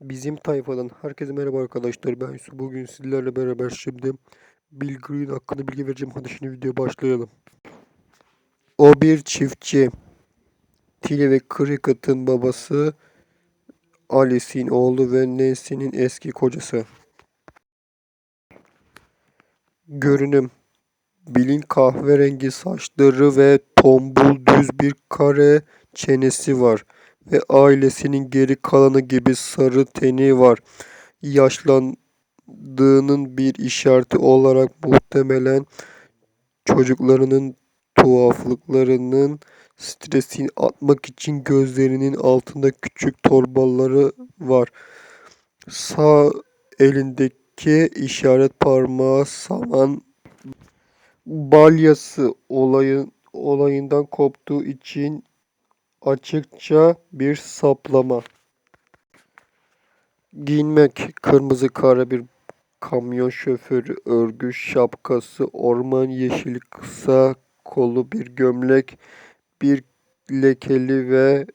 Bizim tayfadan herkese merhaba arkadaşlar. Ben Yusuf. Bugün sizlerle beraber şimdi Bill Green hakkında bilgi vereceğim. Hadi şimdi videoya başlayalım. O bir çiftçi. Tilly ve Cricket'ın babası. Alice'in oğlu ve Nancy'nin eski kocası. Görünüm. Bill'in kahverengi saçları ve tombul düz bir kare çenesi var ve ailesinin geri kalanı gibi sarı teni var. Yaşlandığının bir işareti olarak muhtemelen çocuklarının tuhaflıklarının stresini atmak için gözlerinin altında küçük torbaları var. Sağ elindeki işaret parmağı saman balyası olayın olayından koptuğu için açıkça bir saplama. Giyinmek kırmızı kara bir kamyon şoförü örgü şapkası orman yeşili kısa kolu bir gömlek bir lekeli ve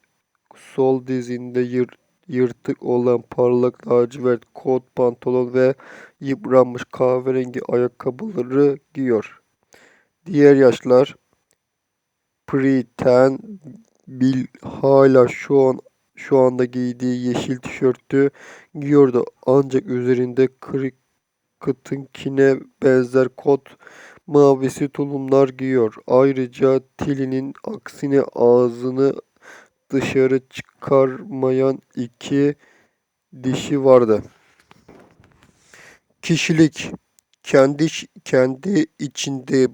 sol dizinde yır, yırtık olan parlak lacivert kot pantolon ve yıpranmış kahverengi ayakkabıları giyiyor. Diğer yaşlar Pre-ten Bill hala şu an şu anda giydiği yeşil tişörtü giyiyordu ancak üzerinde Cricket'ınkine benzer kot mavisi tulumlar giyiyor. Ayrıca Tilly'nin aksine ağzını dışarı çıkarmayan iki dişi vardı. Kişilik kendi kendi içinde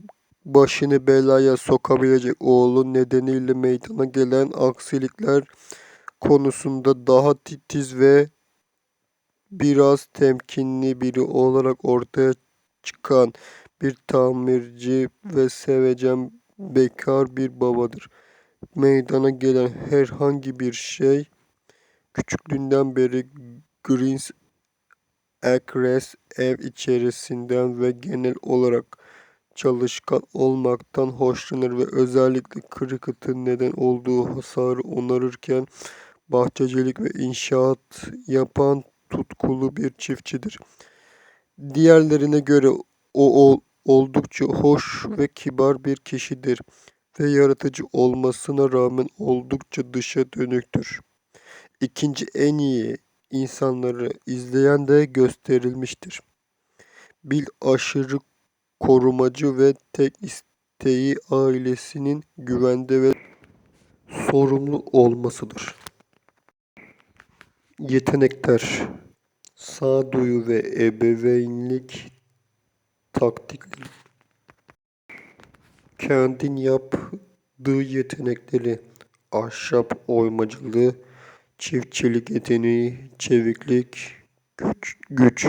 başını belaya sokabilecek oğlu nedeniyle meydana gelen aksilikler konusunda daha titiz ve biraz temkinli biri olarak ortaya çıkan bir tamirci ve sevecen bekar bir babadır. Meydana gelen herhangi bir şey küçüklüğünden beri Greens Acres ev içerisinden ve genel olarak çalışkan olmaktan hoşlanır ve özellikle Cricket'ın neden olduğu hasarı onarırken bahçecilik ve inşaat yapan tutkulu bir çiftçidir. Diğerlerine göre o, o oldukça hoş ve kibar bir kişidir ve yaratıcı olmasına rağmen oldukça dışa dönüktür. İkinci en iyi insanları izleyen de gösterilmiştir. Bill aşırı korumacı ve tek isteği ailesinin güvende ve sorumlu olmasıdır. Yetenekler Sağduyu ve ebeveynlik taktikleri Kendin yaptığı yetenekleri ahşap oymacılığı, çiftçilik yeteneği, çeviklik, güç, güç.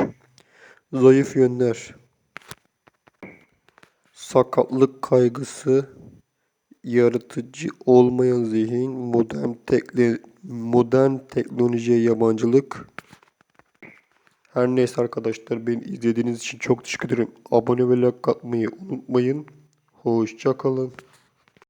Zayıf yönler sakatlık kaygısı, yaratıcı olmayan zihin, modern, tekle, modern teknolojiye yabancılık. Her neyse arkadaşlar beni izlediğiniz için çok teşekkür ederim. Abone ve like atmayı unutmayın. Hoşçakalın.